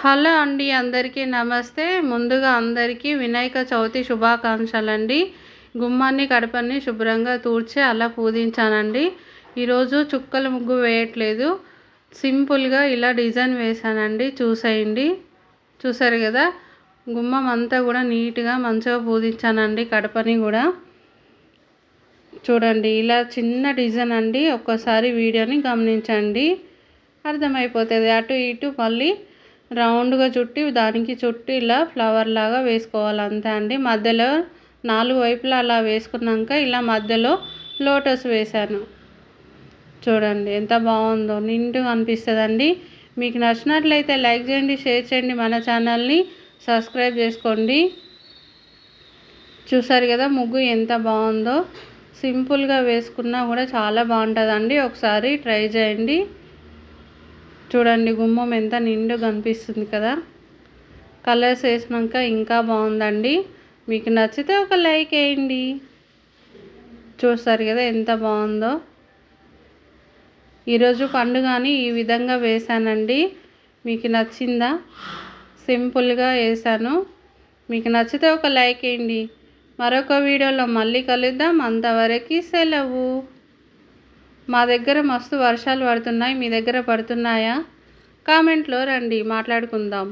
Hello అండి అందరికీ నమస్తే. ముందుగా అందరికీ వినాయక చవితి శుభాకాంక్షలండి. గుమ్మాన్ని కడపని శుభ్రంగా తూడ్చి అలా పూజించానండి. ఈరోజు చుక్కల ముగ్గు వేయట్లేదు. సింపుల్గా ఇలా డిజైన్ వేసానండి చూసేయండి. చూసారు కదా? గుమ్మం అంతా కూడా నీట్గా మంచిగా పూజించానండి కడపని కూడా. చూడండి ఇలా చిన్న డిజైన్ అండి. ఒక్కసారి వీడియోని గమనించండి. అర్థమైపోతుంది. అటు ఇటు మళ్ళీ రౌండ్గా చుట్టి దానికి చుట్టి ఇలా ఫ్లవర్ లాగా వేసుకోవాలి. అంతే అండి. మధ్యలో నాలుగు వైపులా అలా వేసుకున్నాక ఇలా మధ్యలో లోటస్ వేశాను. చూడండి ఎంత బాగుందో నిండుగా అనిపిస్తుందండి. మీకు నచ్చినట్లయితే లైక్ చేయండి షేర్ చేయండి. మన ఛానల్ని సబ్స్క్రైబ్ చేసుకోండి. చూసారు కదా ముగ్గు ఎంత బాగుందో. సింపుల్గా వేసుకున్నా కూడా చాలా బాగుంటుందండి. ఒకసారి ట్రై చేయండి. చూడండి గుమ్మం ఎంత నిండు కనిపిస్తుంది కదా. కలర్స్ వేసినాక ఇంకా బాగుందండి. మీకు నచ్చితే ఒక లైక్ వేయండి. చూస్తారు కదా ఎంత బాగుందో. ఈరోజు పండుగని ఈ విధంగా వేశానండి. మీకు నచ్చిందా? సింపుల్గా వేసాను మీకు నచ్చితే ఒక లైక్ వేయండి. మరొక వీడియోలో మళ్ళీ కలుద్దాం. అంతవరకు సెలవు. మా దగ్గర మస్తు వర్షాలు పడుతున్నాయి మీ దగ్గర పడుతున్నాయా? కామెంట్లో రండి మాట్లాడుకుందాం.